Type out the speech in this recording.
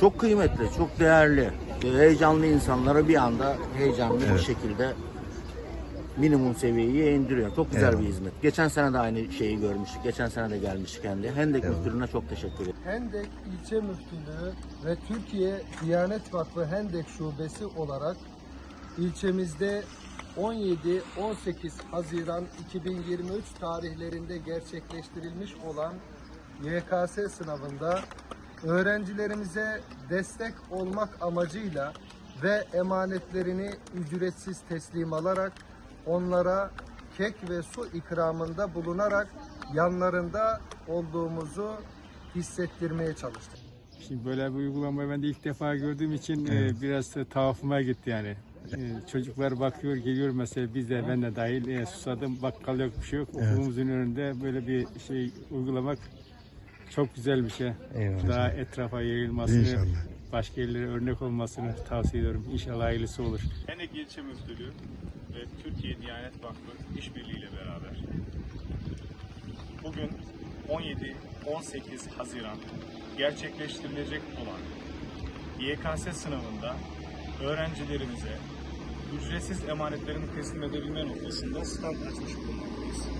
Çok kıymetli, çok değerli. Heyecanlı insanlara bir anda heyecanlı bir şekilde minimum seviyeye indiriyor. Çok güzel bir hizmet. Geçen sene de aynı şeyi görmüştük. Geçen sene de gelmiştik kendi. Hendek Müftülüğü'ne çok teşekkür ederim. Hendek İlçe Müftülüğü ve Türkiye Diyanet Vakfı Hendek Şubesi olarak ilçemizde 17-18 Haziran 2023 tarihlerinde gerçekleştirilmiş olan YKS sınavında öğrencilerimize destek olmak amacıyla ve emanetlerini ücretsiz teslim alarak onlara kek ve su ikramında bulunarak yanlarında olduğumuzu hissettirmeye çalıştık. Şimdi böyle bir uygulamayı ben de ilk defa gördüğüm için e, biraz da tuhafıma gitti yani. E, çocuklar bakıyor geliyor mesela biz de ben de dahil e, susadım bakkal yok bir şey yok. Okulumuzun önünde böyle bir şey uygulamak çok güzel bir şey. Eyvallah. Daha etrafa yayılmasını, İnşallah. başka yerlere örnek olmasını tavsiye ediyorum. İnşallah hayırlısı olur. Hendek İlçe Müftülüğü ve Türkiye Diyanet Vakfı işbirliğiyle beraber bugün 17-18 Haziran gerçekleştirilecek olan YKS sınavında öğrencilerimize ücretsiz emanetlerini teslim edebilme noktasında stand açmış bulunmaktayız.